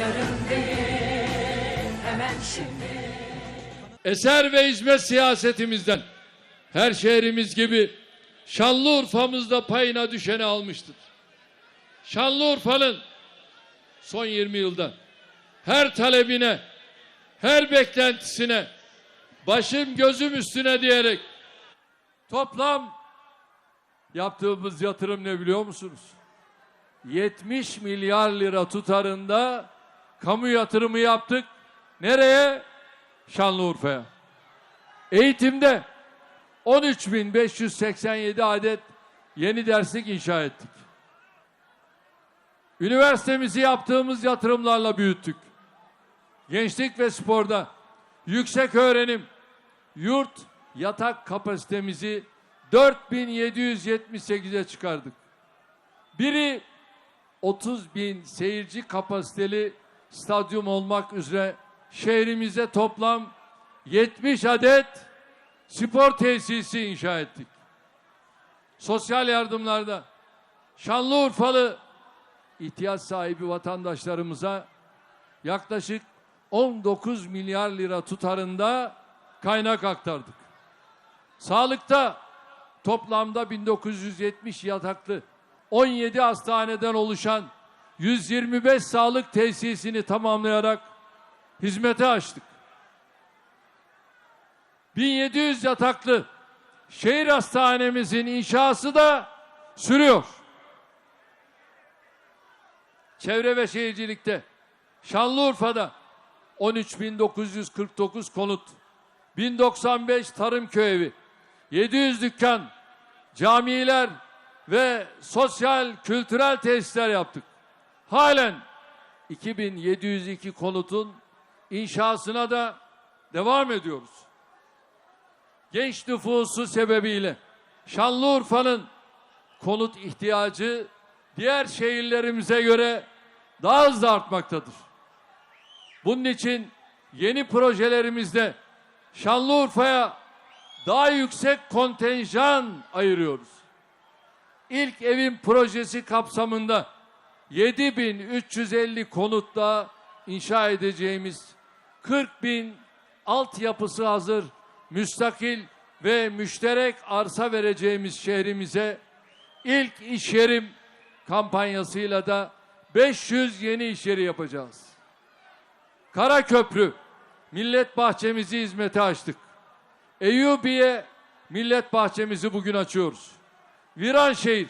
Yarın değil hemen şimdi Eser ve hizmet siyasetimizden her şehrimiz gibi Şanlıurfa'mızda payına düşeni almıştır. Şanlıurfa'nın son 20 yılda her talebine, her beklentisine başım gözüm üstüne diyerek toplam yaptığımız yatırım ne biliyor musunuz? 70 milyar lira tutarında kamu yatırımı yaptık. Nereye? Şanlıurfa'ya. Eğitimde 13.587 adet yeni derslik inşa ettik. Üniversitemizi yaptığımız yatırımlarla büyüttük. Gençlik ve sporda yüksek öğrenim, yurt yatak kapasitemizi 4778'e çıkardık. Biri 30 bin seyirci kapasiteli stadyum olmak üzere şehrimize toplam 70 adet spor tesisi inşa ettik. Sosyal yardımlarda Şanlıurfalı ihtiyaç sahibi vatandaşlarımıza yaklaşık 19 milyar lira tutarında kaynak aktardık. Sağlıkta toplamda 1970 yataklı 17 hastaneden oluşan 125 sağlık tesisini tamamlayarak hizmete açtık. 1700 yataklı şehir hastanemizin inşası da sürüyor. Çevre ve Şehircilikte Şanlıurfa'da 13.949 konut, 1095 tarım köy evi, 700 dükkan, camiler ve sosyal kültürel tesisler yaptık. Halen 2702 konutun inşasına da devam ediyoruz. Genç nüfusu sebebiyle Şanlıurfa'nın konut ihtiyacı diğer şehirlerimize göre daha hızlı artmaktadır. Bunun için yeni projelerimizde Şanlıurfa'ya daha yüksek kontenjan ayırıyoruz. İlk evin projesi kapsamında 7350 konutta inşa edeceğimiz 40 bin altyapısı hazır müstakil ve müşterek arsa vereceğimiz şehrimize ilk iş yerim kampanyasıyla da 500 yeni iş yeri yapacağız. Karaköprü millet bahçemizi hizmete açtık. Eyyubiye millet bahçemizi bugün açıyoruz. Viranşehir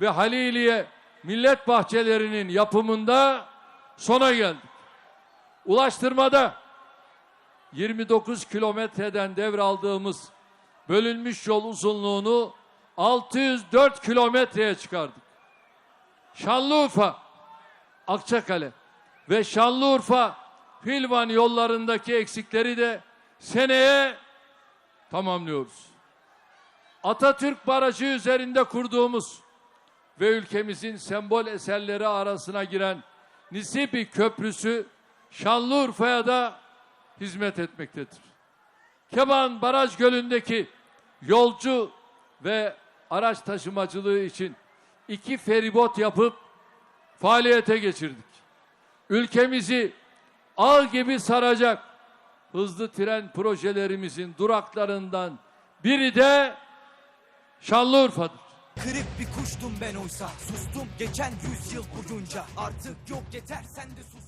ve Haliliye millet bahçelerinin yapımında sona geldik. Ulaştırmada 29 kilometreden devraldığımız bölünmüş yol uzunluğunu 604 kilometreye çıkardık. Şanlıurfa, Akçakale ve Şanlıurfa Hilvan yollarındaki eksikleri de seneye tamamlıyoruz. Atatürk Barajı üzerinde kurduğumuz ve ülkemizin sembol eserleri arasına giren Nisibi Köprüsü Şanlıurfa'ya da hizmet etmektedir. Keban Baraj Gölü'ndeki yolcu ve araç taşımacılığı için iki feribot yapıp faaliyete geçirdik. Ülkemizi ağ gibi saracak hızlı tren projelerimizin duraklarından biri de Şanlıurfa'dır. Kırık bir kuştum ben oysa. Sustum geçen yüzyıl boyunca. Artık yok yeter sen de susma